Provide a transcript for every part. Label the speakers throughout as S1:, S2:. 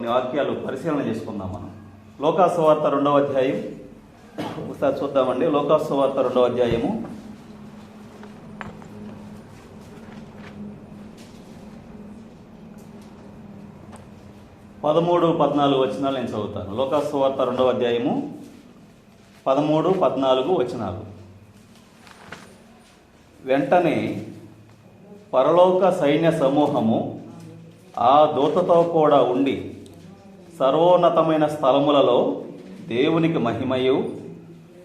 S1: కొన్ని వాక్యాలు పరిశీలన చేసుకుందాం మనం. లోకాసువార్త రెండవ అధ్యాయం. ఒకసారి చూద్దామండి. లోకాసువార్త రెండవ అధ్యాయము. పదమూడు పద్నాలుగు వచనాలు నేను చదువుతాను. లోకాసువార్త రెండవ అధ్యాయము. పదమూడు పద్నాలుగు వచనాలు. వెంటనే పరలోక సైన్య సమూహము ఆ దూతతో కూడా ఉండి సర్వోన్నతమైన స్థలములలో దేవునికి మహిమయు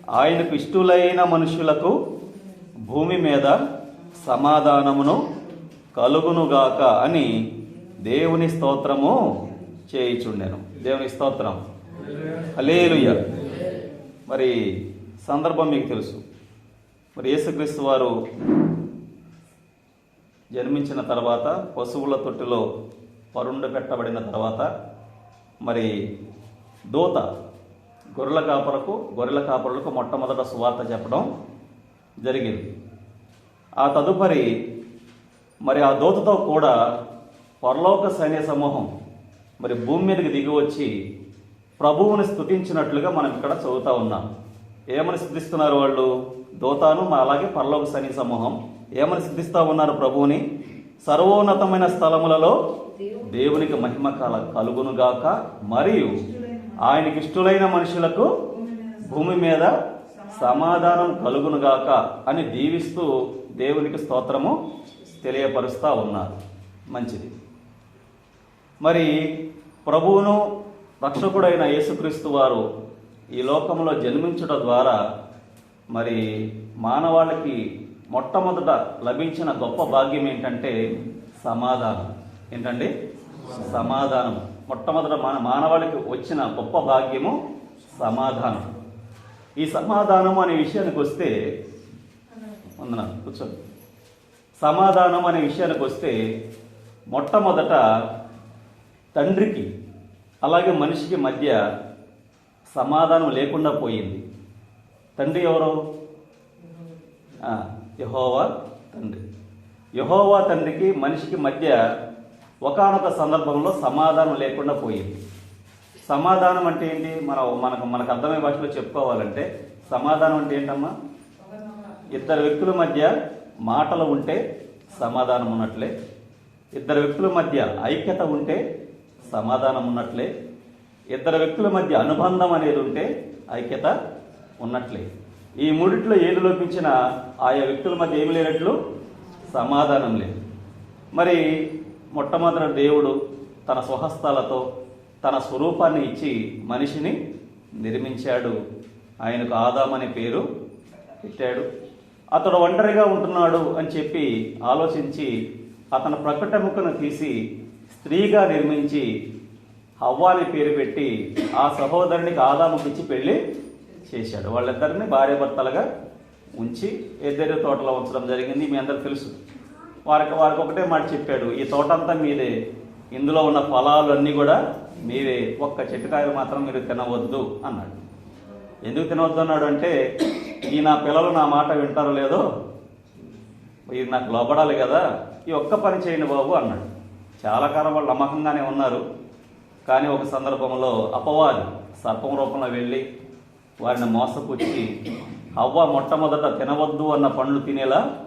S1: ఆయనకు ఇష్టులైన మనుషులకు భూమి మీద సమాధానమును కలుగునుగాక అని దేవుని స్తోత్రము చేయిచుండెను. దేవుని స్తోత్రం. అలేలుయ మరి సందర్భం మీకు తెలుసు. మరి యేసుక్రీస్తు వారు జన్మించిన తర్వాత పశువుల తొట్టిలో పరుండ పెట్టబడిన తర్వాత మరి దూత గొర్రెల కాపరకు గొర్రెల కాపరులకు మొట్టమొదట సువార్త చెప్పడం జరిగింది. ఆ తదుపరి మరి ఆ దూతతో కూడా పరలోక సైన్య సమూహం మరి భూమి మీదకి దిగి వచ్చి ప్రభువుని స్థుతించినట్లుగా మనం ఇక్కడ చదువుతా ఉన్నాం. ఏమని స్థుతిస్తున్నారు వాళ్ళు? దూతాను మా అలాగే పరలోక సైన్య సమూహం. ఏమని స్థుతిస్తా ఉన్నారు ప్రభువుని? సర్వోన్నతమైన స్థలములలో దేవునికి మహిమ కల కలుగునుగాక. మరియు ఆయనకి ఇష్టులైన మనుషులకు భూమి మీద సమాధానం కలుగునుగాక అని దీవిస్తూ దేవునికి స్తోత్రము తెలియపరుస్తూ ఉన్నారు. మంచిది. మరి ప్రభువును రక్షకుడైన యేసుక్రీస్తు వారు ఈ లోకంలో జన్మించుట ద్వారా మరి మానవాళికి మొట్టమొదట లభించిన గొప్ప భాగ్యం ఏంటంటే సమాధానం. ఏంటండి? సమాధానం. మొట్టమొదట మన మానవాళికి వచ్చిన గొప్ప భాగ్యము సమాధానం. ఈ సమాధానం అనే విషయానికి వస్తే వందన కూర్చోండి. సమాధానం అనే విషయానికి వస్తే మొట్టమొదట తండ్రికి అలాగే మనిషికి మధ్య సమాధానం లేకుండా పోయింది. తండ్రి ఎవరు? యహోవా తండ్రి. యహోవా తండ్రికి మనిషికి మధ్య ఒకానొక సందర్భంలో సమాధానం లేకుండా పోయింది. సమాధానం అంటే ఏంటి? మన మనకు మనకు అర్థమయ్యే భాషలో చెప్పుకోవాలంటే సమాధానం అంటే ఏంటమ్మా? ఇద్దరు వ్యక్తుల మధ్య మాటలు ఉంటే సమాధానం ఉన్నట్లే. ఇద్దరు వ్యక్తుల మధ్య ఐక్యత ఉంటే సమాధానం ఉన్నట్లే. ఇద్దరు వ్యక్తుల మధ్య అనుబంధం అనేది ఉంటే ఐక్యత ఉన్నట్లే. ఈ మూడిట్లో ఏది లోపించినా ఆయా వ్యక్తుల మధ్య ఏమి లేనట్లు సమాధానం లేదు. మరి మొట్టమొదటి దేవుడు తన స్వహస్తాలతో తన స్వరూపాన్ని ఇచ్చి మనిషిని నిర్మించాడు. ఆయనకు ఆదాం అనే పేరు పెట్టాడు. అతడు ఒంటరిగా ఉంటున్నాడు అని చెప్పి ఆలోచించి అతను ప్రకటముకను తీసి స్త్రీగా నిర్మించి హవ్వ అనే పేరు పెట్టి ఆ సహోదరునికి ఆదాముకిచ్చి పెళ్ళి చేశాడు. వాళ్ళిద్దరిని భార్యాభర్తలుగా ఉంచి ఇద్దరి తోటలో ఉంచడం జరిగింది. మీ అందరికి తెలుసు. వారికి వారికి ఒకటే మాట చెప్పాడు ఈ తోటంతా మీదే. ఇందులో ఉన్న ఫలాలు అన్నీ కూడా మీవే. ఒక్క చెట్టుకాయలు మాత్రం మీరు తినవద్దు అన్నాడు. ఎందుకు తినవద్దు? అన్నాడు అంటే ఈ నా పిల్లలు నా మాట వింటారో లేదో ఇది నాకు లోపడాలి కదా. ఈ ఒక్క పని చేయండి బాబు అన్నాడు. చాలా కాలం వాళ్ళు నమ్మకంగానే ఉన్నారు. కానీ ఒక సందర్భంలో అపవాది సర్పం రూపంలో వెళ్ళి వారిని మోసపుచ్చి హవ్వ మొట్టమొదట తినవద్దు అన్న పండ్లు తినేలా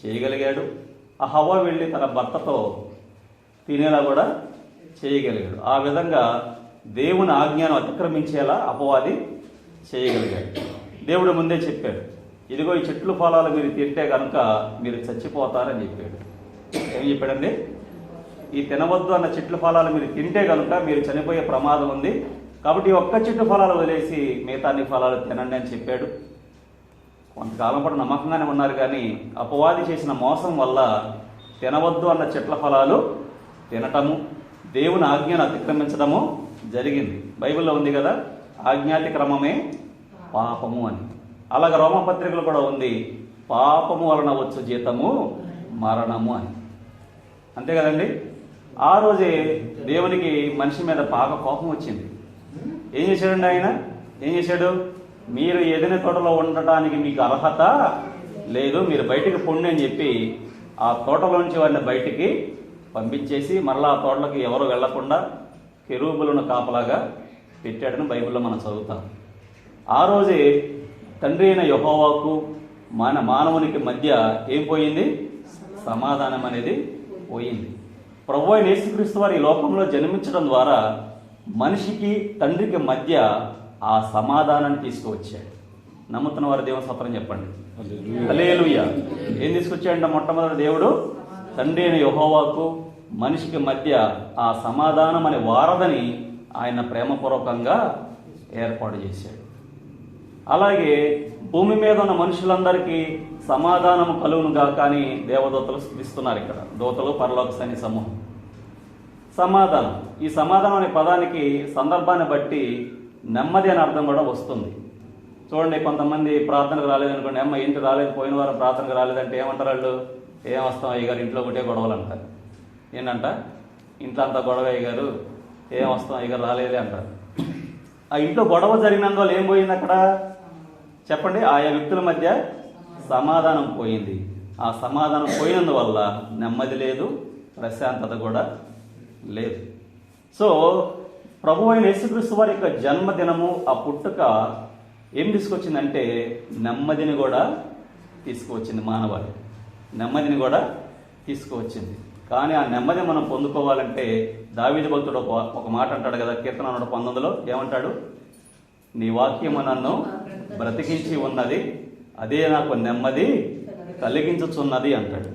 S1: చేయగలిగాడు. ఆ హవ వెళ్ళి తన భర్తతో తినేలా కూడా చేయగలిగాడు. ఆ విధంగా దేవుని ఆజ్ఞను అతిక్రమించేలా అపవాది చేయగలిగాడు. దేవుడు ముందే చెప్పాడు ఇదిగో ఈ చెట్లు ఫలాలు మీరు తింటే కనుక మీరు చచ్చిపోతారని చెప్పాడు. ఏం చెప్పాడండి? ఈ తినవద్దు అన్న చెట్లు ఫలాలు మీరు తింటే కనుక మీరు చనిపోయే ప్రమాదం ఉంది. కాబట్టి ఒక్క చెట్టు ఫలాలు వదిలేసి మిగతా అన్ని ఫలాలు తినండి అని చెప్పాడు. కొంతకాలం పాటు నమ్మకంగానే ఉన్నారు కానీ అపవాది చేసిన మోసం వల్ల తినవద్దు అన్న చెట్ల ఫలాలు తినటము దేవుని ఆజ్ఞను అతిక్రమించడము జరిగింది. బైబిల్లో ఉంది కదా ఆజ్ఞాతిక్రమమే పాపము అని. అలాగే రోమపత్రికలు కూడా ఉంది పాపము వలన వచ్చు జీతము మరణము అని. అంతే కదండి? ఆ రోజే దేవునికి మనిషి మీద బాగా కోపం వచ్చింది. ఏం చేశాడండి ఆయన? ఏం చేశాడు? మీరు ఏదైనా తోటలో ఉండటానికి మీకు అర్హత లేదు మీరు బయటికి పొండి అని చెప్పి ఆ తోటలోంచి వారిని బయటికి పంపించేసి మరలా ఆ తోటలకు ఎవరు వెళ్ళకుండా కెరూబులను కాపలాగా పెట్టాడని బైబిల్లో మనం చదువుతాం. ఆ రోజే తండ్రి అయిన యహోవాకు మన మానవునికి మధ్య ఏం పోయింది? సమాధానం అనేది పోయింది. ప్రభు అయిన యేసుక్రీస్తు వారి ఈ లోకంలో జన్మించడం ద్వారా మనిషికి తండ్రికి మధ్య ఆ సమాధానాన్ని తీసుకువచ్చాడు. నమ్ముతున్న వారి దేవుని సత్రం చెప్పండి. హల్లెలూయా. ఏం తీసుకొచ్చాడంటే మొట్టమొదటి దేవుడు? తండ్రి అయిన యెహోవాకు మనిషికి మధ్య ఆ సమాధానం అనే వారధని ఆయన ప్రేమపూర్వకంగా ఏర్పాటు చేశాడు. అలాగే భూమి మీద ఉన్న మనుషులందరికీ సమాధానం కలుగునుగా కానీ దేవదూతలు స్థుతిస్తున్నారు ఇక్కడ. దూతలు పరలోక సైన్య సమూహం. సమాధానం. ఈ సమాధానం అనే పదానికి సందర్భాన్ని బట్టి నెమ్మది అనే అర్థం కూడా వస్తుంది. చూడండి కొంతమంది ప్రార్థనకు రాలేదనుకోండి అమ్మ ఇంటి రాలేదు? పోయిన వారం ప్రార్థనకు రాలేదంటే ఏమంటారు వాళ్ళు? ఏం వస్తాం అయ్యగారు? ఇంట్లో ఒకటే గొడవలు అంటారు. ఏంటంట? ఇంట్లో అంతా గొడవ అయ్యగారు. ఏం వస్తాం? అయ్యగారు రాలేదే అంటారు. ఆ ఇంట్లో గొడవ జరిగినందువల్ల ఏం పోయింది అక్కడ? చెప్పండి ఆయా వ్యక్తుల మధ్య సమాధానం పోయింది. ఆ సమాధానం పోయినందువల్ల నెమ్మది లేదు ప్రశాంతత కూడా లేదు. సో ప్రభు అయిన యేసుక్రీస్తు వారి యొక్క జన్మదినము ఆ పుట్టుక ఏం తీసుకొచ్చిందంటే నెమ్మదిని కూడా తీసుకువచ్చింది మానవాళి. నెమ్మదిని కూడా తీసుకువచ్చింది. కానీ ఆ నెమ్మది మనం పొందుకోవాలంటే దావిది భక్తుడు ఒక మాట అంటాడు కదా కీర్తన నూట పంతొమ్మిదిలో ఏమంటాడు? నీ వాక్యము నన్ను బ్రతికించి ఉన్నది అదే నాకు నెమ్మది కలిగించుచున్నది అంటాడు.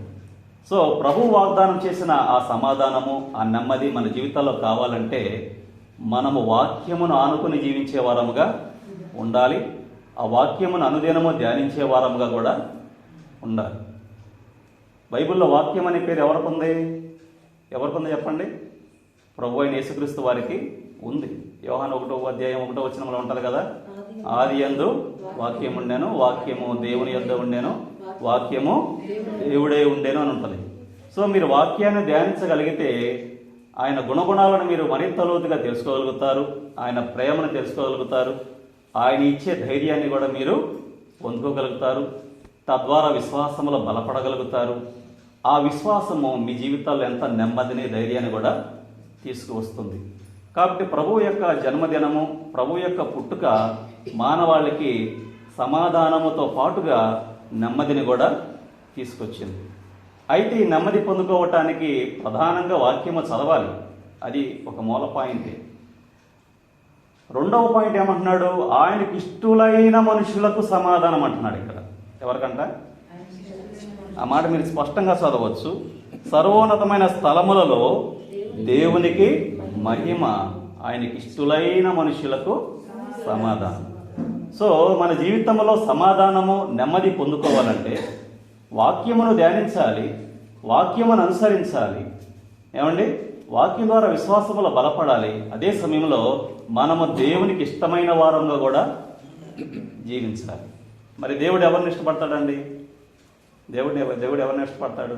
S1: సో ప్రభు వాగ్దానం చేసిన ఆ సమాధానము ఆ నెమ్మది మన జీవితాల్లో కావాలంటే మనము వాక్యమును ఆనుకుని జీవించే వారముగా ఉండాలి. ఆ వాక్యమును అనుదినము ధ్యానించే వారముగా కూడా ఉండాలి. బైబిల్లో వాక్యం అనే పేరు ఎవరికి ఉంది ఎవరికి ఉంది చెప్పండి? ప్రభు అయిన యేసుక్రీస్తు వారికి ఉంది. యోహాన్ ఒకటో అధ్యాయం ఒకటో వచనంలో ఉంటుంది కదా? ఆది ఎందు వాక్యం ఉండేను వాక్యము దేవుని యొద్ద ఉండేను వాక్యము దేవుడే ఉండేను అని ఉంటుంది. సో మీరు వాక్యాన్ని ధ్యానించగలిగితే ఆయన గుణగుణాలను మీరు మరింత లోతుగా తెలుసుకోగలుగుతారు. ఆయన ప్రేమను తెలుసుకోగలుగుతారు. ఆయన ఇచ్చే ధైర్యాన్ని కూడా మీరు పొందుకోగలుగుతారు. తద్వారా విశ్వాసములో బలపడగలుగుతారు. ఆ విశ్వాసము మీ జీవితాల్లో ఎంత నెమ్మదిని ధైర్యాన్ని కూడా తీసుకువస్తుంది. కాబట్టి ప్రభు యొక్క జన్మదినము ప్రభు యొక్క పుట్టుక మానవాళికి సమాధానముతో పాటుగా నెమ్మదిని కూడా తీసుకొచ్చింది. అయితే ఈ నెమ్మది పొందుకోవటానికి ప్రధానంగా వాక్యము చదవాలి. అది ఒక మూల పాయింట్. రెండవ పాయింట్ ఏమంటున్నాడు? ఆయనకి ఇష్టులైన మనుషులకు సమాధానం అంటున్నాడు ఇక్కడ. ఎవరికంట? ఆ మాట మీరు స్పష్టంగా చదవచ్చు. సర్వోన్నతమైన స్థలములలో దేవునికి మహిమ ఆయనకి ఇష్టులైన మనుషులకు సమాధానం. సో మన జీవితంలో సమాధానము నెమ్మది పొందుకోవాలంటే వాక్యమును ధ్యానించాలి వాక్యమును అనుసరించాలి. ఏమండి? వాక్యం ద్వారా విశ్వాసములో బలపడాలి. అదే సమయంలో మనము దేవునికి ఇష్టమైన వారంగా కూడా జీవించాలి. మరి దేవుడు ఎవరిని ఇష్టపడతాడండి? దేవుడు దేవుడు ఎవరిని ఇష్టపడతాడు?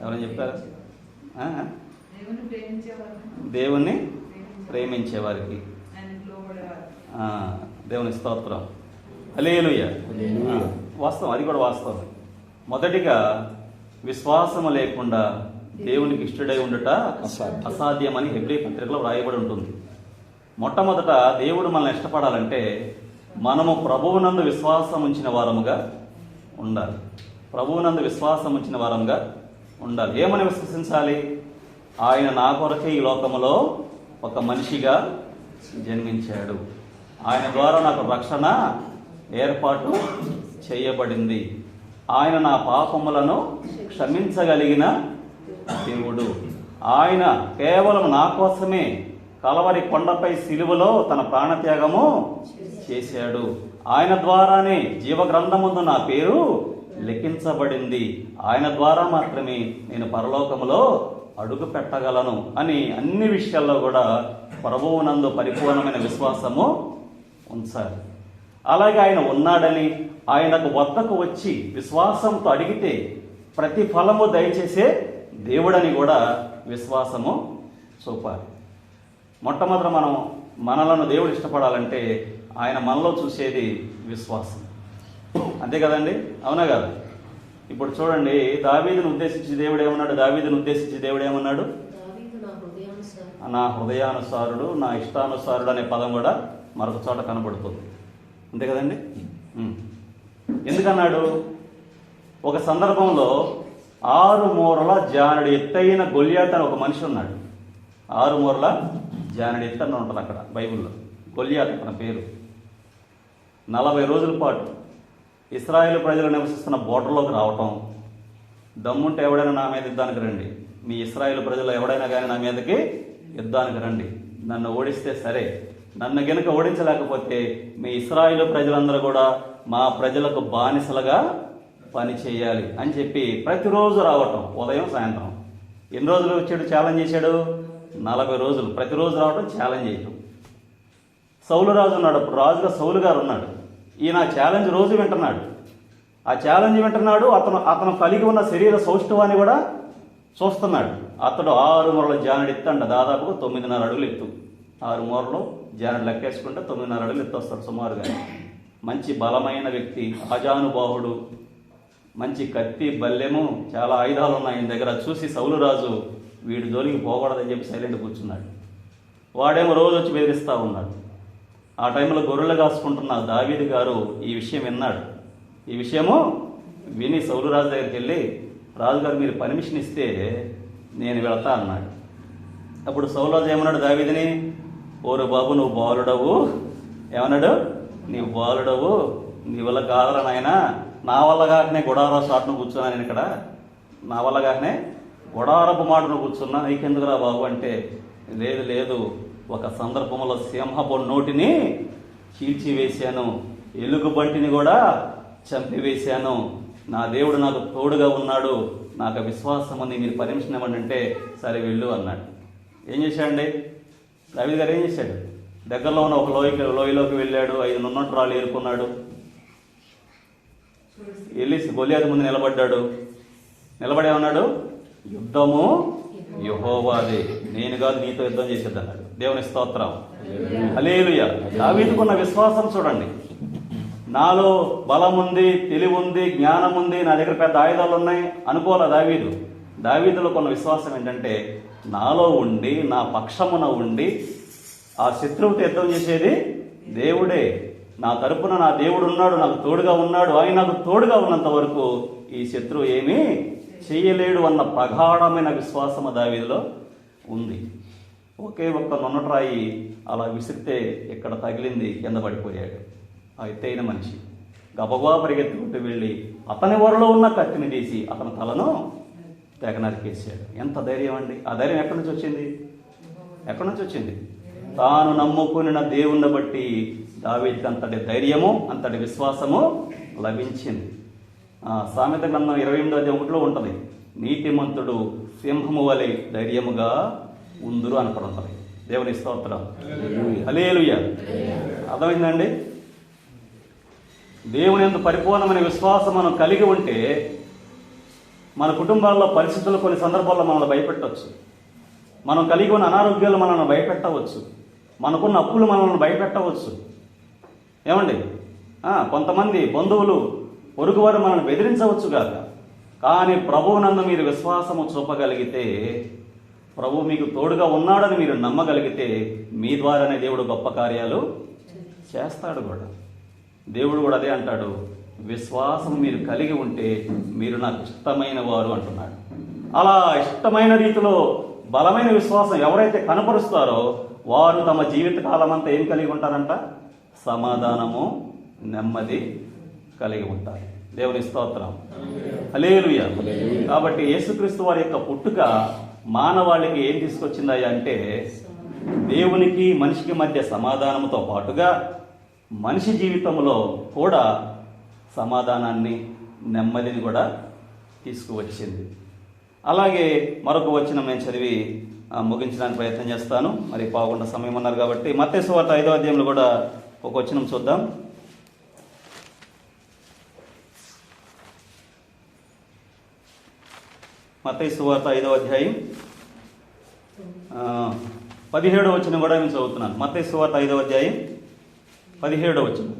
S1: ఎవరైనా చెప్తారా? ఆ?
S2: దేవుని ప్రేమించేవారు.
S1: దేవుణ్ణి ప్రేమించే వారికి
S2: ఆయనకు లోబడేవారు.
S1: ఆ, దేవుని స్తోత్రం. హల్లెలూయా.
S3: హల్లెలూయా.
S1: ఆ, వాస్తవం అది కూడా వాస్తవం మొదటిగా విశ్వాసము లేకుండా దేవునికి ఇష్టడై ఉండుట
S3: అసాధ్యం.
S1: అసాధ్యమని హెబ్రీ పత్రికలో వ్రాయబడి ఉంటుంది. మొట్టమొదట దేవుడు మనల్ని ఇష్టపడాలంటే మనము ప్రభువునందు విశ్వాసం ఉంచిన వారముగా ఉండాలి. ప్రభువునందు విశ్వాసం ఉంచిన వారముగా ఉండాలి. ఏమని విశ్వసించాలి? ఆయన నా కొరకే ఈ లోకములో ఒక మనిషిగా జన్మించాడు. ఆయన ద్వారా నాకు రక్షణ ఏర్పాటు చేయబడింది. ఆయన నా పాపములను క్షమించగలిగిన దేవుడు. ఆయన కేవలం నా కోసమే కలవరి కొండపై సిలువలో తన ప్రాణత్యాగము చేశాడు. ఆయన ద్వారానే జీవగ్రంథముందు నా పేరు లిఖించబడింది. ఆయన ద్వారా మాత్రమే నేను పరలోకములో అడుగు పెట్టగలను అని అన్ని విషయాల్లో కూడా ప్రభువునందు పరిపూర్ణమైన విశ్వాసము ఉంచాలి. అలాగే ఆయన ఉన్నాడని ఆయనకు వద్దకు వచ్చి విశ్వాసంతో అడిగితే ప్రతి ఫలము దయచేసే దేవుడని కూడా విశ్వాసము చూపాలి. మొట్టమొదట మనం మనలను దేవుడు ఇష్టపడాలంటే ఆయన మనలో చూసేది విశ్వాసం. అంతే కదండి? అవునా కదా? ఇప్పుడు చూడండి దావీదును ఉద్దేశించి దేవుడు ఏమన్నాడు? దావీదును ఉద్దేశించి దేవుడు ఏమన్నాడు?
S4: నా హృదయానుసారుడు.
S1: నా ఇష్టానుసారుడు అనే పదం కూడా మరొక చోట కనబడుతుంది. అంతే కదండి? ఉం. ఎందుకన్నాడు? ఒక సందర్భంలో ఆరు మూరల జానుడు ఎత్తైన గొల్యాత్ అని ఒక మనిషి ఉన్నాడు. ఆరు మూరల జానడి ఎత్తు అని ఉంటుంది అక్కడ బైబిల్లో. గొల్యాత్ తన పేరు. నలభై రోజుల పాటు ఇస్రాయేల్ ప్రజలు నివసిస్తున్న బోర్డర్లోకి రావటం దమ్ముంటే ఎవడైనా నా మీద యుద్ధానికి రండి. మీ ఇస్రాయేల్ ప్రజలు ఎవడైనా కానీ నా మీదకి యుద్ధానికి రండి. నన్ను ఓడిస్తే సరే నన్ను గనుక ఓడించలేకపోతే మీ ఇస్రాయేల్ ప్రజలందరూ కూడా మా ప్రజలకు బానిసలుగా పని చేయాలి అని చెప్పి ప్రతిరోజు రావటం ఉదయం సాయంత్రం. ఎన్ని రోజులు వచ్చాడు ఛాలెంజ్ చేశాడు? నలభై రోజులు. ప్రతిరోజు రావటం ఛాలెంజ్ చేయటం. సౌలు రాజు ఉన్నాడు అప్పుడు. రాజుగా సౌలు గారు ఉన్నాడు. ఈయన ఛాలెంజ్ రోజు వింటున్నాడు. ఆ ఛాలెంజ్ వింటున్నాడు అతను అతను కలిగి ఉన్న శరీర సౌష్ఠవాన్ని కూడా చూస్తున్నాడు. అతడు ఆరు మూరల జానడు ఎత్తండ దాదాపుగా తొమ్మిదిన్నర అడుగులు ఎత్తు. ఆరు మూరలు జానడు లెక్కేసుకుంటే తొమ్మిదిన్నర అడుగులు ఎత్తు వస్తాడు సుమారుగా. మంచి బలమైన వ్యక్తి అజానుబాహుడు మంచి కత్తి బల్లెము చాలా ఆయుధాలు ఉన్నాయి ఆయన దగ్గర. చూసి సౌలు రాజు వీడి జోలికి పోకూడదని చెప్పి సైలెంట్ కూర్చున్నాడు. వాడేమో రోజు వచ్చి బెదిరిస్తూ ఉన్నాడు. ఆ టైంలో గొర్రెలు కాసుకుంటున్న దావీది గారు ఈ విషయం విన్నాడు. ఈ విషయము విని సౌలు రాజు దగ్గరికి వెళ్ళి రాజుగారు మీరు పర్మిషన్ ఇస్తే నేను వెళతా అన్నాడు. అప్పుడు సౌలరాజు ఏమన్నాడు? దావీదిని ఓరు బాబు నువ్వు బాలుడవు. ఏమన్నాడు? నీవు బాలుడవు నీ వల్ల కాదురా నాయన నా వల్ల కాకనే గుడారా సాటును కూర్చున్నా నేను ఇక్కడ. నా వల్ల కాకనే గుడారపు మాటను కూర్చున్నా. నీకెందుకురా బాబు అంటే? లేదు లేదు. ఒక సందర్భంలో సింహపు నోటిని చీల్చివేశాను. ఎలుగుబంటిని కూడా చంపివేశాను. నా దేవుడు నాకు తోడుగా ఉన్నాడు. నాకు విశ్వాసం ఉంది. మీరు పర్మిషన్ ఇవ్వండి అంటే సరే వెళ్ళు అన్నాడు. ఏం చేశాడండి? రవి గారు ఏం చేశాడు? దగ్గరలో ఉన్న ఒక లోయకి లోయలోకి వెళ్ళాడు. ఐదు నున్నట్టు రాళ్ళు ఏరుకున్నాడు. వెళ్ళి గొలియాది ముందు నిలబడ్డాడు. నిలబడే ఉన్నాడు. యుద్ధము యహోవాది. నేను కాదు నీతో యుద్ధం చేసేది అన్నాడు దేవుని స్తోత్రం. హలేలుయ దావీదుకున్న విశ్వాసం చూడండి. నాలో బలం ఉంది తెలివి ఉంది జ్ఞానం ఉంది నా దగ్గర పెద్ద ఆయుధాలు ఉన్నాయి అనుకోలే దావీదు? దావీదులో కొన్న విశ్వాసం ఏంటంటే నాలో ఉండి నా పక్షమున ఉండి ఆ శత్రువుతో యుద్ధం చేసేది దేవుడే. నా తరపున నా దేవుడు ఉన్నాడు నాకు తోడుగా ఉన్నాడు. ఆయన నాకు తోడుగా ఉన్నంత వరకు ఈ శత్రువు ఏమీ చేయలేడు అన్న ప్రగాఢమైన విశ్వాసము దావీదులో ఉంది. ఒకే ఒక్క నొన్నట్రాయి అలా విసిరితే ఇక్కడ తగిలింది? కింద పడిపోయాడు. ఆ ఎత్తైన మనిషి. గబగబా పరిగెత్తుకుంటూ వెళ్ళి అతని వరలో ఉన్న కత్తిని తీసి అతని తలను తెగ నరికేసాడు ఎంత ధైర్యం అండి. ఆ ధైర్యం ఎక్కడి నుంచి వచ్చింది? ఎక్కడి నుంచి వచ్చింది? తాను నమ్ముకున్న దేవుణ్ణి బట్టి దావీదికి అంతటి ధైర్యము అంతటి విశ్వాసము లభించింది. సామెత గ్రంథం ఇరవై ఎనిమిదో అధ్యాయం ఒకటిలో ఉంటుంది. నీతిమంతుడు సింహము వలె ధైర్యముగా ఉందురు ఉంటుంది. దేవుని స్తోత్రం. హలేలుయ అర్థమైందండి? దేవుని ఎందు పరిపూర్ణమైన విశ్వాసం మనం కలిగి ఉంటే మన కుటుంబాల్లో పరిస్థితులు కొన్ని సందర్భాల్లో మనల్ని భయపెట్టవచ్చు మనం కలిగి ఉన్న అనారోగ్యాలు మనల్ని భయపెట్టవచ్చు. మనకున్న అప్పులు మనల్ని భయపెట్టవచ్చు. ఏమండి? కొంతమంది బంధువులు పొరుగువారు మనల్ని బెదిరించవచ్చు కాక కానీ ప్రభువునందు మీరు విశ్వాసము చూపగలిగితే ప్రభు మీకు తోడుగా ఉన్నాడని మీరు నమ్మగలిగితే మీ ద్వారానే దేవుడు గొప్ప కార్యాలు చేస్తాడు కూడా. దేవుడు కూడా అదే అంటాడు విశ్వాసం మీరు కలిగి ఉంటే మీరు నాకు ఇష్టమైన వారు అంటున్నాడు. అలా ఇష్టమైన రీతిలో బలమైన విశ్వాసం ఎవరైతే కనపరుస్తారో వారు తమ జీవిత కాలం అంతా ఏం కలిగి ఉంటారంట? సమాధానము నెమ్మది కలిగి ఉంటారు. దేవుని స్తోత్రం. హలేలుయ కాబట్టి యేసుక్రీస్తు వారి యొక్క పుట్టుక మానవాళికి ఏం తీసుకొచ్చిందయ్యా అంటే దేవునికి మనిషికి మధ్య సమాధానంతో పాటుగా మనిషి జీవితంలో కూడా సమాధానాన్ని నెమ్మదిని కూడా తీసుకువచ్చింది. అలాగే మరొక వచనం నేను చదివి ముగించడానికి ప్రయత్నం చేస్తాను. మరి పావుగంట సమయం ఉన్నారు కాబట్టి మత్తయి వార్త ఐదో అధ్యాయంలో కూడా ఒక వచనం చూద్దాం. మత్స్సు సువార్త ఐదో అధ్యాయం. పదిహేడో వచ్చిన కూడా నేను చదువుతున్నాను. మత్స్సు వార్త ఐదో అధ్యాయం. పదిహేడో వచ్చిన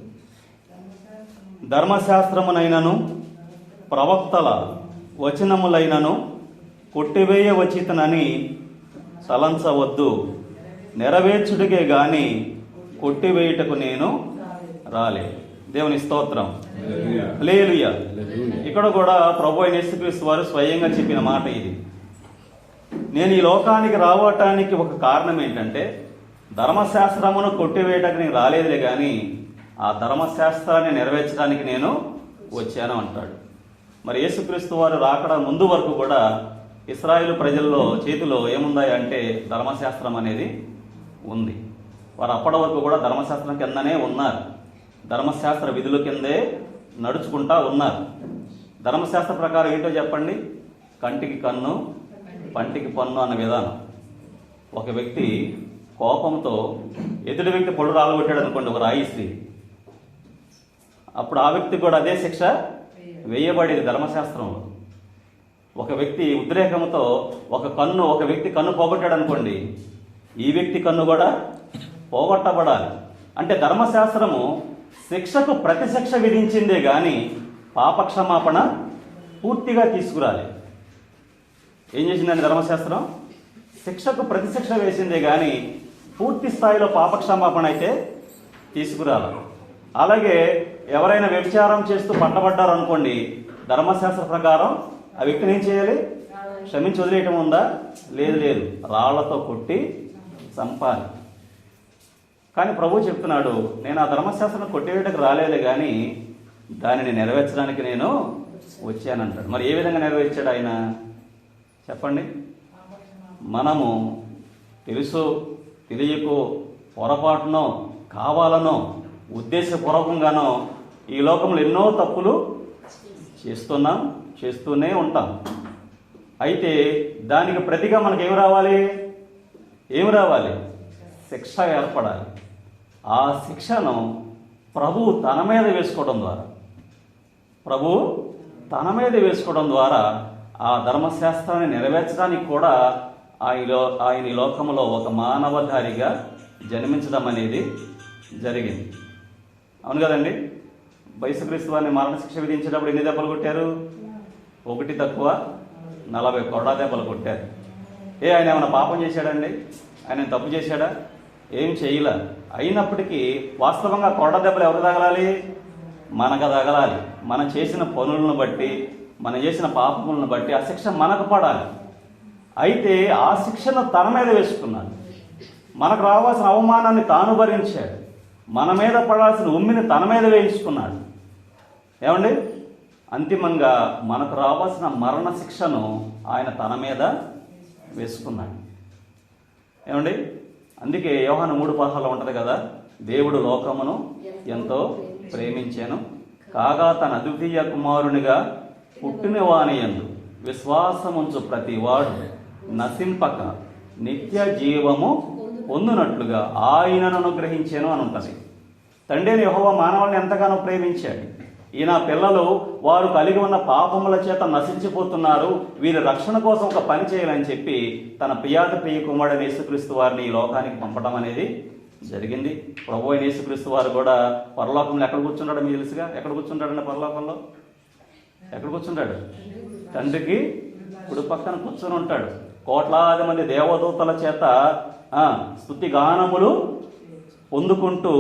S1: ధర్మశాస్త్రమునైనను ప్రవక్తల వచనములైనను కొట్టివేయ తలంచవద్దు. నెరవేర్చుడికే గాని కొట్టివేయుటకు నేను రాలేదు దేవుని స్తోత్రం. హల్లెలూయా. ఇక్కడ కూడా ప్రభు అయిన యేసుక్రీస్తు వారు స్వయంగా చెప్పిన మాట ఇది. నేను ఈ లోకానికి రావటానికి ఒక కారణం ఏంటంటే ధర్మశాస్త్రమును కొట్టివేయటానికి నేను రాలేదులే కానీ ఆ ధర్మశాస్త్రాన్ని నెరవేర్చడానికి నేను వచ్చాను అంటాడు. మరి యేసుక్రీస్తు వారు రాకడ ముందు వరకు కూడా ఇస్రాయేల్ ప్రజల్లో చేతిలో ఏముందాయి అంటే ధర్మశాస్త్రం అనేది ఉంది. వారు అప్పటి వరకు కూడా ధర్మశాస్త్రం కిందనే ఉన్నారు. ధర్మశాస్త్ర విధుల కిందే నడుచుకుంటా ఉన్నారు. ధర్మశాస్త్ర ప్రకారం ఏంటో చెప్పండి? కంటికి కన్ను పంటికి పన్ను అన్న విధానం. ఒక వ్యక్తి కోపంతో ఎదుటి వ్యక్తి పొడు రాలగొట్టాడు అనుకోండి ఒక రాయిస్త్రీ. అప్పుడు ఆ వ్యక్తి కూడా అదే శిక్ష వేయబడేది ధర్మశాస్త్రంలో. ఒక వ్యక్తి ఉద్రేకంతో ఒక కన్ను ఒక వ్యక్తి కన్ను పోగొట్టాడు అనుకోండి ఈ వ్యక్తి కన్ను కూడా పోగొట్టబడాలి. అంటే ధర్మశాస్త్రము శిక్షకు ప్రతిశిక్ష విధించిందే కానీ పాపక్షమాపణ పూర్తిగా తీసుకురాలి. ఏం చేసిందండి ధర్మశాస్త్రం? శిక్షకు ప్రతిశిక్ష వేసిందే కానీ పూర్తి స్థాయిలో పాపక్షమాపణ అయితే తీసుకురాలి. అలాగే ఎవరైనా వ్యభిచారం చేస్తూ పట్టబడ్డారు అనుకోండి ధర్మశాస్త్ర ప్రకారం ఆ వ్యక్తిని ఏం చేయాలి? క్షమించి వదిలేయటం ఉందా? లేదు లేదు. రాళ్ళతో కొట్టి చంపాలి. కానీ ప్రభు చెప్తున్నాడు నేను ఆ ధర్మశాస్త్రం కొట్టివేయటకు రాలేదు కానీ దానిని నెరవేర్చడానికి నేను వచ్చానంటాడు. మరి ఏ విధంగా నెరవేర్చాడు ఆయన? చెప్పండి. మనము తెలుసు తెలియకో పొరపాటునో కావాలనో ఉద్దేశపూర్వకంగానో ఈ లోకంలో ఎన్నో తప్పులు చేస్తున్నాం. చేస్తూనే ఉంటాం. అయితే దానికి ప్రతిగా మనకి ఏం రావాలి? ఏం రావాలి? శిక్ష ఏర్పడాలి. ఆ శిక్షను ప్రభువు తన మీద వేసుకోవడం ద్వారా ప్రభు తన మీద వేసుకోవడం ద్వారా ఆ ధర్మశాస్త్రాన్ని నెరవేర్చడానికి కూడా ఆయనలో ఆయన లోకంలో ఒక మానవధారిగా జన్మించడం అనేది జరిగింది. అవును కదండి? బైసక్రీస్తు వారిని మరణశిక్ష విధించేటప్పుడు ఎన్ని దెబ్బలు కొట్టారు? ఒకటి తక్కువ నలభై కొరడా దెబ్బలు కొట్టారు. ఏ ఆయన ఏమైనా పాపం చేశాడండి? ఆయన తప్పు చేశాడా? ఏం చేయలే. అయినప్పటికీ వాస్తవంగా కొరడ దెబ్బలు ఎవరు తగలాలి? మనకు తగలాలి. మనం చేసిన పనులను బట్టి మనం చేసిన పాపములను బట్టి ఆ శిక్ష మనకు పడాలి. అయితే ఆ శిక్షను తన మీద వేసుకున్నాడు. మనకు రావాల్సిన అవమానాన్ని తాను భరించాడు. మన మీద పడాల్సిన ఉమ్మిని తన మీద వేయించుకున్నాడు. ఏమండి? అంతిమంగా మనకు రావాల్సిన మరణ శిక్షను ఆయన తన మీద వేసుకున్నాడు. ఏమండి? అందుకే యోహాను మూడు పాఠాలు ఉంటుంది కదా దేవుడు లోకమును ఎంతో ప్రేమించాను. కాగా తన అద్వితీయ కుమారునిగా పుట్టిన ఎందు విశ్వాసముంచు ప్రతి వాడు నశింపక నిత్య జీవము పొందునట్లుగా ఆయనను అనుగ్రహించాను అని ఉంటుంది తండ్రిని యహోవ మానవుల్ని ఎంతగానో ప్రేమించాడు. ఈయన పిల్లలు వారు కలిగి ఉన్న పాపముల చేత నశించిపోతున్నారు. వీరి రక్షణ కోసం ఒక పని చేయాలని చెప్పి తన పియాత ప్రియ కుమారుడైన యేసుక్రీస్తు వారిని ఈ లోకానికి పంపడం అనేది జరిగింది. ప్రభు అయిన యేసుక్రీస్తు వారు కూడా పరలోకంలో ఎక్కడ కూర్చున్నాడు మీకు తెలుసుగా? ఎక్కడ కూర్చుంటాడండి పరలోకంలో? ఎక్కడ కూర్చుంటాడు? తండ్రికి కుడి పక్కన కూర్చొని ఉంటాడు. కోట్లాది మంది దేవదూతల చేత స్థుతి గానములు పొందుకుంటూ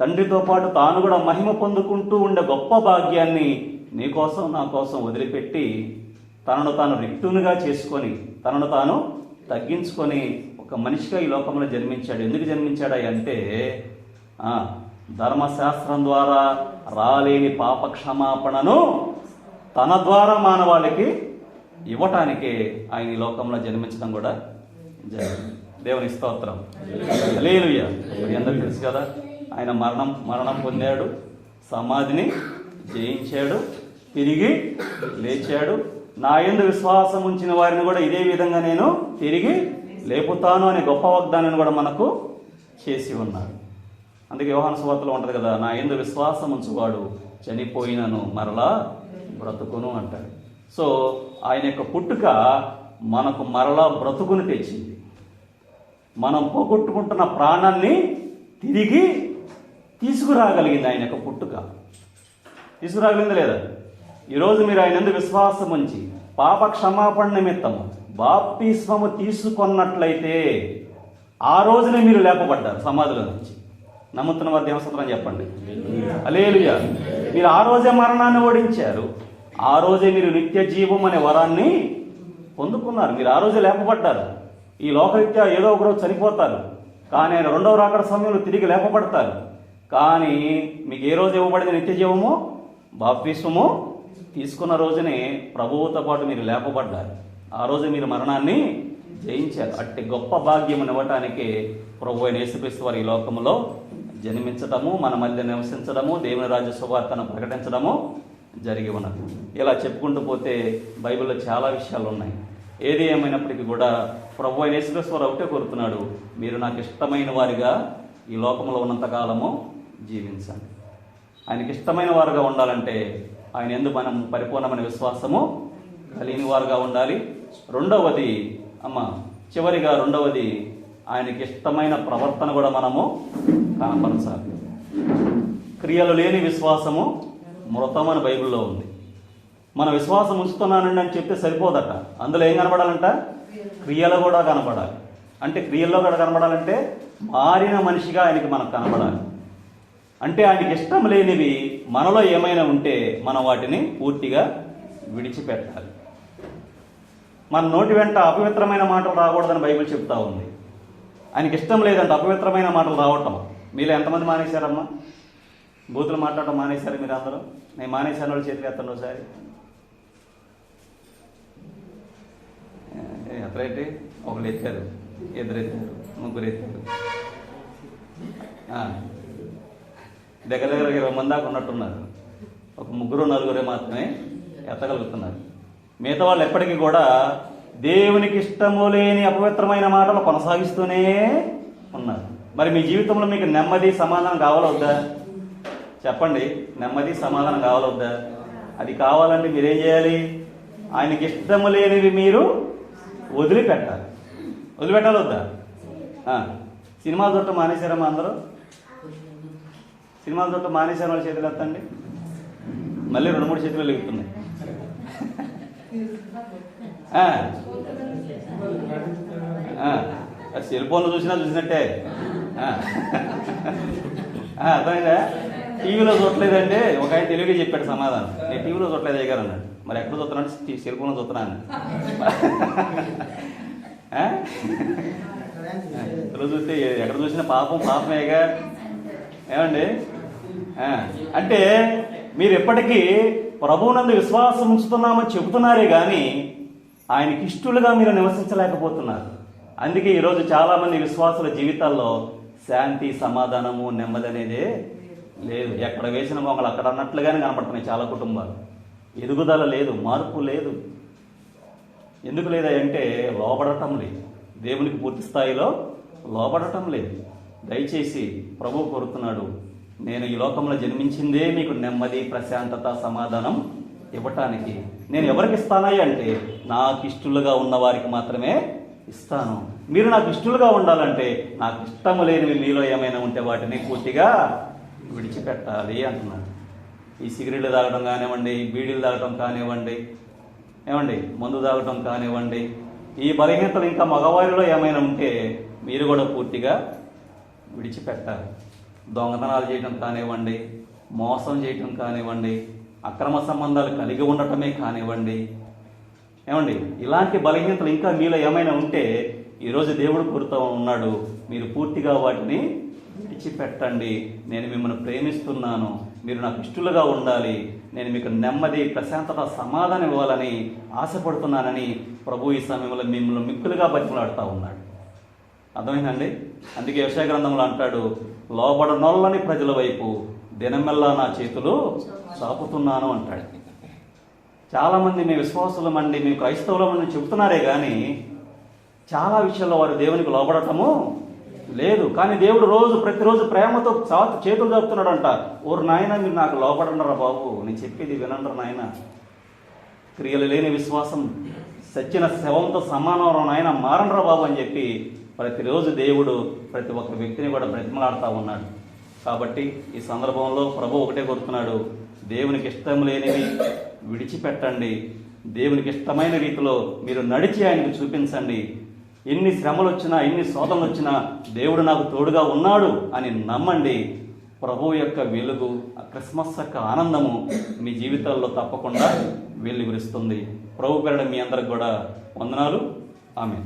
S1: తండ్రితో పాటు తాను కూడా మహిమ పొందుకుంటూ ఉండే గొప్ప భాగ్యాన్ని నీకోసం నా కోసం వదిలిపెట్టి తనను తాను రిక్తునిగా చేసుకొని తనను తాను తగ్గించుకొని ఒక మనిషిగా ఈ లోకంలో జన్మించాడు. ఎందుకు జన్మించాడా అంటే ధర్మశాస్త్రం ద్వారా రాలేని పాప క్షమాపణను తన ద్వారా మానవాళికి ఇవ్వటానికే ఆయన ఈ లోకంలో జన్మించడం కూడా జరిగింది. దేవుని స్తోత్రం. హల్లెలూయా. మరి తెలుసు కదా? ఆయన మరణం మరణం పొందాడు. సమాధిని జయించాడు. తిరిగి లేచాడు. నా యందు విశ్వాసం ఉంచిన వారిని కూడా ఇదే విధంగా నేను తిరిగి లేపుతాను అనే గొప్ప వాగ్దానాన్ని కూడా మనకు చేసి ఉన్నాడు అందుకే యోహాను సువార్తలో ఉంటుంది కదా నా ఎందు విశ్వాసం ఉంచువాడు చనిపోయినను మరలా బ్రతుకును అంటాడు సో ఆయన యొక్క పుట్టుక మనకు మరలా బ్రతుకుని తెచ్చింది. మనం పోగొట్టుకుంటున్న ప్రాణాన్ని తిరిగి తీసుకురాగలిగింది ఆయన యొక్క పుట్టుక. తీసుకురాగలిగింది లేదా? ఈరోజు మీరు ఆయన ఎందు విశ్వాసం ఉంచి పాప క్షమాపణ నిమిత్తము బాప్తిస్వము తీసుకున్నట్లయితే ఆ రోజునే మీరు లేపబడ్డారు సమాధిలో నుంచి. నమ్ముతున్న వారి దేవసత్రం చెప్పండి. అలేలుయా మీరు ఆ రోజే మరణాన్ని ఓడించారు. ఆ రోజే మీరు నిత్య జీవం అనే వరాన్ని పొందుకున్నారు. మీరు ఆ రోజే లేపబడ్డారు. ఈ లోకరీత్యా ఏదో ఒకరోజు చనిపోతారు. కానీ ఆయన రెండవ రాకడ సమయంలో తిరిగి లేపబడతారు. కానీ మీకు ఏ రోజు ఇవ్వబడింది నిత్య జీవము? బాప్తిస్వము తీసుకున్న రోజునే ప్రభువుతో పాటు మీరు లేపబడ్డారు. ఆ రోజు మీరు మరణాన్ని జయించారు. అట్టి గొప్ప భాగ్యం ఇవ్వటానికి ప్రభు అయిన యేసుక్రీస్తు వారి ఈ లోకంలో జన్మించడము మన మధ్య నివసించడము దేవుని రాజ్య శుభార్తను ప్రకటించడము జరిగి ఉన్నది. ఇలా చెప్పుకుంటూ పోతే బైబిల్లో చాలా విషయాలు ఉన్నాయి. ఏది ఏమైనప్పటికీ కూడా ప్రభు అయిన యేసుక్రీస్తు వారు ఒకటే కోరుతున్నాడు మీరు నాకు ఇష్టమైన వారిగా ఈ లోకంలో ఉన్నంత కాలము జీవించండి ఆయనకి ఇష్టమైన వారుగా ఉండాలంటే ఆయన ఎందు మనం పరిపూర్ణమైన విశ్వాసము కలిగిన వారుగా ఉండాలి. రెండవది అమ్మ చివరిగా రెండవది ఆయనకి ఇష్టమైన ప్రవర్తన కూడా మనము కనపరచాలి. క్రియలు లేని విశ్వాసము మృతమని బైబిల్లో ఉంది. మన విశ్వాసం ఉంచుతున్నానండి అని చెప్తే సరిపోదట. అందులో ఏం కనపడాలంట క్రియలు కూడా కనపడాలి అంటే క్రియల్లో కూడా కనపడాలంటే మారిన మనిషిగా ఆయనకి మనకు కనబడాలి. అంటే ఆయనకి ఇష్టం లేనివి మనలో ఏమైనా ఉంటే మనం వాటిని పూర్తిగా విడిచిపెట్టాలి. మన నోటి వెంట అపవిత్రమైన మాటలు రాకూడదని బైబిల్ చెప్తా ఉంది. ఆయనకి ఇష్టం లేదంటే అపవిత్రమైన మాటలు రావటం. మీలో ఎంతమంది మానేశారమ్మా? బూతులు మాట్లాడటం మానేశారు మీరు అందరూ? నేను మానేశాను వాళ్ళు చేతులు ఎత్తండి ఒకసారి. ఏ, ఒకళ్ళు ఎత్తారు. ఇద్దరు ముగ్గురు ఎత్తారు దగ్గర దగ్గర ఇరవై మంది దాకా ఉన్నట్టున్నారు. ఒక ముగ్గురు నలుగురే మాత్రమే ఎత్తగలుగుతున్నారు. మిగతా వాళ్ళు ఎప్పటికీ కూడా దేవునికి ఇష్టము లేని అపవిత్రమైన మాటలు కొనసాగిస్తూనే ఉన్నారు. మరి మీ జీవితంలో మీకు నెమ్మది సమాధానం కావాలవుద్దా చెప్పండి నెమ్మది సమాధానం కావాలవుద్దా అది కావాలంటే మీరేం చేయాలి? ఆయనకి ఇష్టము లేనివి మీరు వదిలిపెట్టాలి. వదిలిపెట్టాలి వద్దా సినిమాలు చూడటం మానేశారమ్మా అందరూ? సినిమాలు చూడటం మానేశారు వాళ్ళ చేతులు ఎత్తండి? మళ్ళీ రెండు మూడు చేతులు వెలుగుతున్నాయి. సెల్ ఫోన్లో చూసినా చూసినట్టే. అర్థమైందా? టీవీలో చూడలేదంటే ఒక ఆయన తెలివిగా చెప్పాడు సమాధానం. నేను టీవీలో చూడలేదు అయ్యారు అన్నాడు. మరి ఎక్కడ చూస్తున్నాడు? సెల్ ఫోన్లో చూస్తున్నాను. ఆ? చూస్తే ఎక్కడ చూసినా పాపం పాపమేగా. ఏమండి? అంటే మీరు ఎప్పటికీ ప్రభువునందు విశ్వాసం ఉంచుతున్నామని చెబుతున్నారే కానీ ఆయనకి ఇష్టలుగా మీరు నివసించలేకపోతున్నారు. అందుకే ఈరోజు చాలామంది విశ్వాసుల జీవితాల్లో శాంతి సమాధానము నెమ్మది అనేది లేదు. ఎక్కడ వేసిన మొక్కలు అక్కడ అన్నట్లుగానే కనపడుతున్నాయి చాలా కుటుంబాలు. ఎదుగుదల లేదు మార్పు లేదు. ఎందుకు లేదా అంటే లోపడటం లేదు. దేవునికి పూర్తి స్థాయిలో లోబడటం లేదు. దయచేసి ప్రభు కోరుతున్నాడు నేను ఈ లోకంలో జన్మించిందే మీకు నెమ్మది ప్రశాంతత సమాధానం ఇవ్వటానికి. నేను ఎవరికి ఇస్తానయ్య అంటే నాకు ఇష్టలుగా ఉన్న వారికి మాత్రమే ఇస్తాను. మీరు నాకు ఇష్టలుగా ఉండాలంటే నాకు ఇష్టము లేనివి మీలో ఏమైనా ఉంటే వాటిని పూర్తిగా విడిచిపెట్టాలి అంటున్నాడు. ఈ సిగరెట్లు తాగడం కానివ్వండి బీడీలు తాగడం కానివ్వండి ఏమండి మందు తాగటం కానివ్వండి ఈ బలహీనతలు ఇంకా మగవారిలో ఏమైనా ఉంటే మీరు కూడా పూర్తిగా విడిచిపెట్టాలి. దొంగతనాలు చేయటం కానివ్వండి మోసం చేయటం కానివ్వండి అక్రమ సంబంధాలు కలిగి ఉండటమే కానివ్వండి. ఏమండి ఇలాంటి బలహీనతలు ఇంకా మీలో ఏమైనా ఉంటే ఈరోజు దేవుడు కోరుతూ ఉన్నాడు మీరు పూర్తిగా వాటిని విడిచిపెట్టండి. నేను మిమ్మల్ని ప్రేమిస్తున్నాను మీరు నాకు ఇష్టలుగా ఉండాలి నేను మీకు నెమ్మది ప్రశాంతత సమాధానం ఇవ్వాలని ఆశపడుతున్నానని ప్రభు ఈ సమయంలో మిమ్మల్ని మిక్కులుగా బతిమలాడుతూ ఉన్నాడు. అర్థమైందండి? అందుకే వ్యవసాయ గ్రంథంలో అంటాడు లోబడ నొల్లని ప్రజల వైపు దినమెల్లా నా చేతులు చాపుతున్నాను అంటాడు. చాలామంది మీ విశ్వాసులం అండి మీ క్రైస్తవులమని చెబుతున్నారే కానీ చాలా విషయాల్లో వారు దేవునికి లోబడటము లేదు కానీ దేవుడు రోజు ప్రతిరోజు ప్రేమతో చాతు చేతులు చెప్తున్నాడంట ఓరు నాయన మీరు నాకు లోపడండరా బాబు నేను చెప్పేది వినండ్రా నాయన. క్రియలు లేని విశ్వాసం సచ్చిన శవంతో సమానవరం నాయన మారండ్రా బాబు అని చెప్పి ప్రతిరోజు దేవుడు ప్రతి ఒక్క వ్యక్తిని కూడా బ్రతిమలాడుతూ ఉన్నాడు. కాబట్టి ఈ సందర్భంలో ప్రభు ఒకటే కోరుతున్నాడు. దేవునికి ఇష్టం లేనివి విడిచిపెట్టండి. దేవునికి ఇష్టమైన రీతిలో మీరు నడిచి ఆయనకు చూపించండి. ఎన్ని శ్రమలు వచ్చినా ఎన్ని శోధనలు వచ్చినా దేవుడు నాకు తోడుగా ఉన్నాడు అని నమ్మండి. ప్రభు యొక్క వెలుగు ఆ క్రిస్మస్ యొక్క ఆనందము మీ జీవితాల్లో తప్పకుండా వెలుగురిస్తుంది. ప్రభు పేరడం మీ అందరికి కూడా వందనాలు. ఆమె